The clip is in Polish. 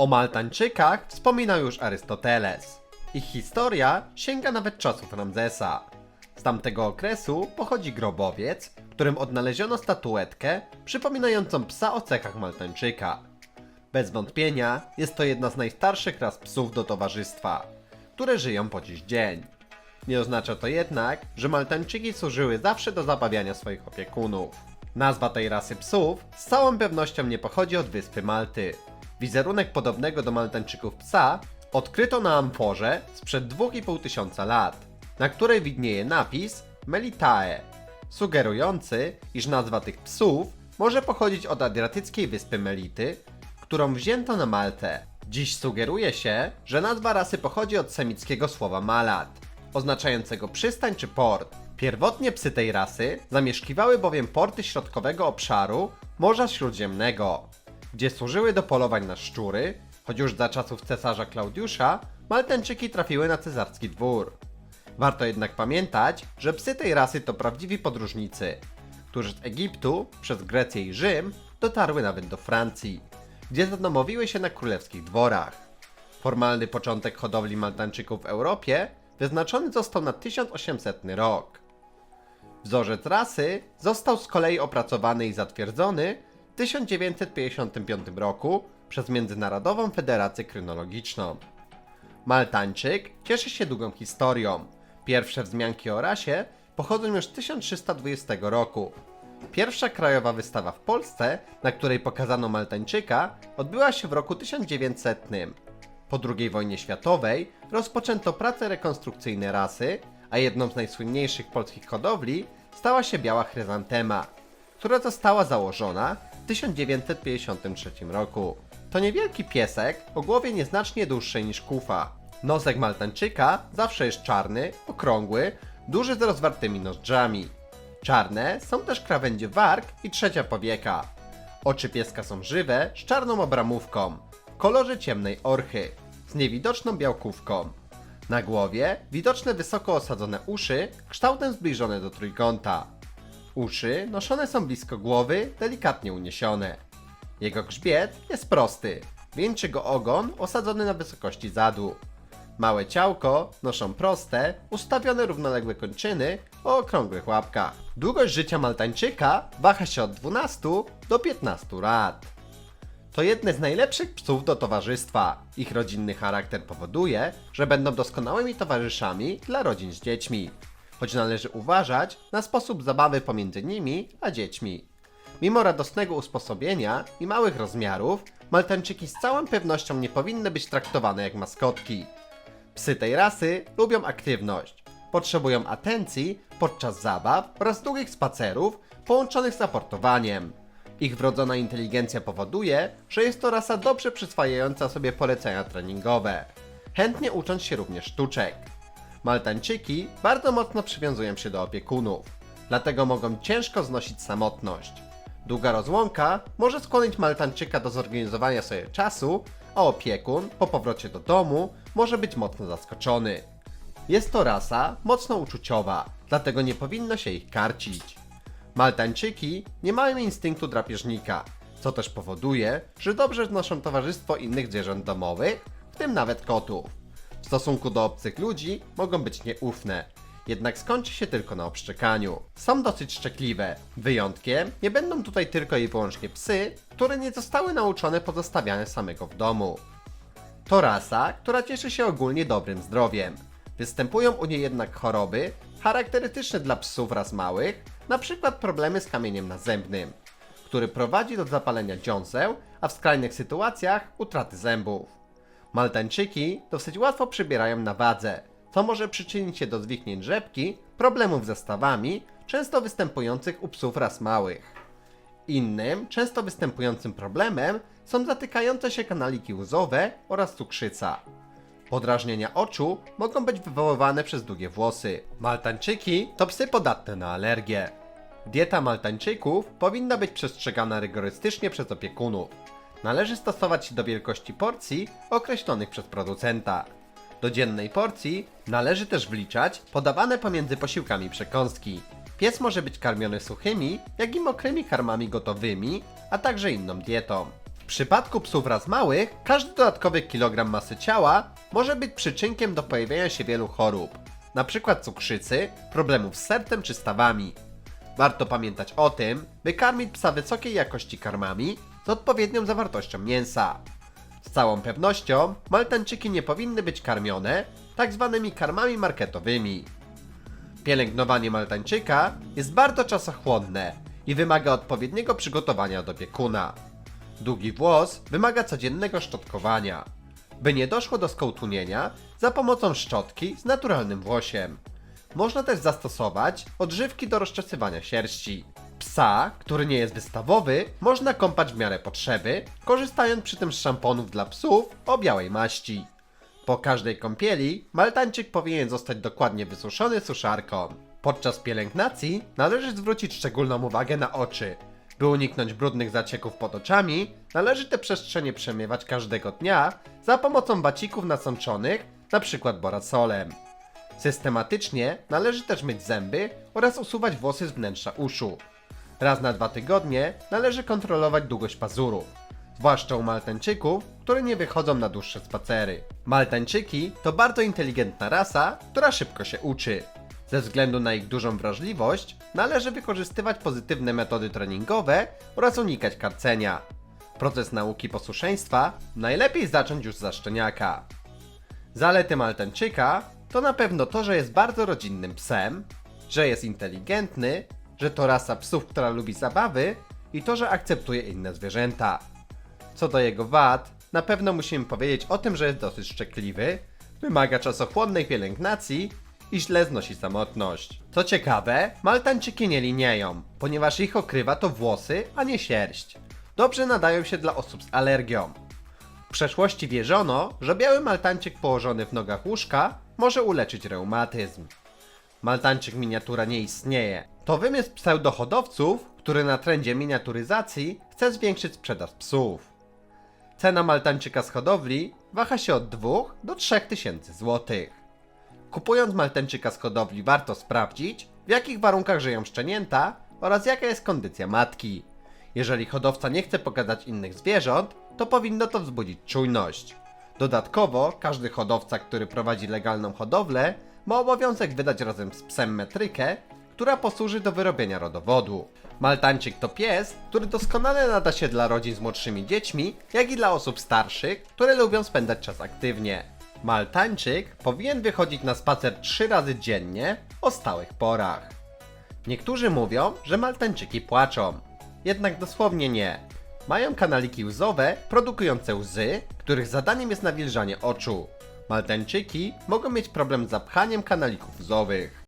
O Maltańczykach wspominał już Arystoteles. Ich historia sięga nawet czasów Ramzesa. Z tamtego okresu pochodzi grobowiec, w którym odnaleziono statuetkę przypominającą psa o cechach Maltańczyka. Bez wątpienia jest to jedna z najstarszych ras psów do towarzystwa, które żyją po dziś dzień. Nie oznacza to jednak, że Maltańczyki służyły zawsze do zabawiania swoich opiekunów. Nazwa tej rasy psów z całą pewnością nie pochodzi od wyspy Malty. Wizerunek podobnego do Maltańczyków psa odkryto na amforze sprzed 2,5 tysiąca lat, na której widnieje napis Melitae, sugerujący, iż nazwa tych psów może pochodzić od adriatyckiej wyspy Melity, którą wzięto na Maltę. Dziś sugeruje się, że nazwa rasy pochodzi od semickiego słowa malat, oznaczającego przystań czy port. Pierwotnie psy tej rasy zamieszkiwały bowiem porty środkowego obszaru Morza Śródziemnego, gdzie służyły do polowań na szczury, choć już za czasów cesarza Klaudiusza Maltańczyki trafiły na cesarski dwór. Warto jednak pamiętać, że psy tej rasy to prawdziwi podróżnicy, którzy z Egiptu przez Grecję i Rzym dotarły nawet do Francji, gdzie zadomowiły się na królewskich dworach. Formalny początek hodowli Maltańczyków w Europie wyznaczony został na 1800 rok. Wzorzec rasy został z kolei opracowany i zatwierdzony 1955 roku przez Międzynarodową Federację Krynologiczną. Maltańczyk cieszy się długą historią. Pierwsze wzmianki o rasie pochodzą już z 1320 roku. Pierwsza krajowa wystawa w Polsce, na której pokazano Maltańczyka, odbyła się w roku 1900. Po II wojnie światowej rozpoczęto prace rekonstrukcyjne rasy, a jedną z najsłynniejszych polskich hodowli stała się biała chryzantema, która została założona 1953 roku. To niewielki piesek o głowie nieznacznie dłuższej niż kufa. Nosek Maltańczyka zawsze jest czarny, okrągły, duży z rozwartymi nozdrzami. Czarne są też krawędzie warg i trzecia powieka. Oczy pieska są żywe, z czarną obramówką, w kolorze ciemnej orchy, z niewidoczną białkówką. Na głowie widoczne wysoko osadzone uszy, kształtem zbliżone do trójkąta. Uszy noszone są blisko głowy, delikatnie uniesione. Jego grzbiet jest prosty, wieńczy go ogon osadzony na wysokości zadu. Małe ciałko noszą proste, ustawione równoległe kończyny o okrągłych łapkach. Długość życia Maltańczyka waha się od 12 do 15 lat. To jedne z najlepszych psów do towarzystwa. Ich rodzinny charakter powoduje, że będą doskonałymi towarzyszami dla rodzin z dziećmi. Choć należy uważać na sposób zabawy pomiędzy nimi a dziećmi. Mimo radosnego usposobienia i małych rozmiarów, Maltańczyki z całą pewnością nie powinny być traktowane jak maskotki. Psy tej rasy lubią aktywność. Potrzebują atencji podczas zabaw oraz długich spacerów połączonych z aportowaniem. Ich wrodzona inteligencja powoduje, że jest to rasa dobrze przyswajająca sobie polecenia treningowe, chętnie ucząc się również sztuczek. Maltańczyki bardzo mocno przywiązują się do opiekunów, dlatego mogą ciężko znosić samotność. Długa rozłąka może skłonić Maltańczyka do zorganizowania sobie czasu, a opiekun po powrocie do domu może być mocno zaskoczony. Jest to rasa mocno uczuciowa, dlatego nie powinno się ich karcić. Maltańczyki nie mają instynktu drapieżnika, co też powoduje, że dobrze znoszą towarzystwo innych zwierząt domowych, w tym nawet kotów. W stosunku do obcych ludzi mogą być nieufne, jednak skończy się tylko na obszczekaniu. Są dosyć szczekliwe. Wyjątkiem nie będą tutaj tylko i wyłącznie psy, które nie zostały nauczone pozostawiane samego w domu. To rasa, która cieszy się ogólnie dobrym zdrowiem. Występują u niej jednak choroby charakterystyczne dla psów raz małych, przykład problemy z kamieniem nazębnym, który prowadzi do zapalenia dziąseł, a w skrajnych sytuacjach utraty zębów. Maltańczyki dosyć łatwo przybierają na wadze, co może przyczynić się do zwichnięć rzepki, problemów ze stawami, często występujących u psów ras małych. Innym, często występującym problemem są zatykające się kanaliki łzowe oraz cukrzyca. Podrażnienia oczu mogą być wywoływane przez długie włosy. Maltańczyki to psy podatne na alergie. Dieta Maltańczyków powinna być przestrzegana rygorystycznie przez opiekunów. Należy stosować się do wielkości porcji określonych przez producenta. Do dziennej porcji należy też wliczać podawane pomiędzy posiłkami przekąski. Pies może być karmiony suchymi, jak i mokrymi karmami gotowymi, a także inną dietą. W przypadku psów raz małych, każdy dodatkowy kilogram masy ciała może być przyczynkiem do pojawienia się wielu chorób, np. cukrzycy, problemów z sercem czy stawami. Warto pamiętać o tym, by karmić psa wysokiej jakości karmami z odpowiednią zawartością mięsa. Z całą pewnością maltańczyki nie powinny być karmione tak zwanymi karmami marketowymi. Pielęgnowanie maltańczyka jest bardzo czasochłonne i wymaga odpowiedniego przygotowania do piekuna. Długi włos wymaga codziennego szczotkowania. By nie doszło do skołtunienia, za pomocą szczotki z naturalnym włosiem. Można też zastosować odżywki do rozczesywania sierści. Psa, który nie jest wystawowy, można kąpać w miarę potrzeby, korzystając przy tym z szamponów dla psów o białej maści. Po każdej kąpieli maltańczyk powinien zostać dokładnie wysuszony suszarką. Podczas pielęgnacji należy zwrócić szczególną uwagę na oczy. By uniknąć brudnych zacieków pod oczami, należy te przestrzenie przemywać każdego dnia za pomocą bacików nasączonych, np. borasolem. Systematycznie należy też myć zęby oraz usuwać włosy z wnętrza uszu. Raz na dwa tygodnie należy kontrolować długość pazurów, zwłaszcza u maltańczyków, które nie wychodzą na dłuższe spacery. Maltańczyki to bardzo inteligentna rasa, która szybko się uczy. Ze względu na ich dużą wrażliwość, należy wykorzystywać pozytywne metody treningowe oraz unikać karcenia. Proces nauki posłuszeństwa najlepiej zacząć już za szczeniaka. Zalety Maltańczyka to na pewno to, że jest bardzo rodzinnym psem, że jest inteligentny, że to rasa psów, która lubi zabawy i to, że akceptuje inne zwierzęta. Co do jego wad, na pewno musimy powiedzieć o tym, że jest dosyć szczekliwy, wymaga czasochłonnej pielęgnacji i źle znosi samotność. Co ciekawe, Maltańczyki nie liniają, ponieważ ich okrywa to włosy, a nie sierść. Dobrze nadają się dla osób z alergią. W przeszłości wierzono, że biały maltańczyk położony w nogach łóżka może uleczyć reumatyzm. Maltańczyk miniatura nie istnieje. To wymysł pseudohodowców, który na trendzie miniaturyzacji chce zwiększyć sprzedaż psów. Cena maltańczyka z hodowli waha się od 2 do 3 tysięcy złotych. Kupując maltańczyka z hodowli warto sprawdzić, w jakich warunkach żyją szczenięta oraz jaka jest kondycja matki. Jeżeli hodowca nie chce pokazać innych zwierząt, to powinno to wzbudzić czujność. Dodatkowo, każdy hodowca, który prowadzi legalną hodowlę, ma obowiązek wydać razem z psem metrykę, która posłuży do wyrobienia rodowodu. Maltańczyk to pies, który doskonale nada się dla rodzin z młodszymi dziećmi, jak i dla osób starszych, które lubią spędzać czas aktywnie. Maltańczyk powinien wychodzić na spacer 3 razy dziennie o stałych porach. Niektórzy mówią, że maltańczyki płaczą. Jednak dosłownie nie. Mają kanaliki łzowe produkujące łzy, których zadaniem jest nawilżanie oczu. Maltańczyki mogą mieć problem z zapchaniem kanalików łzowych.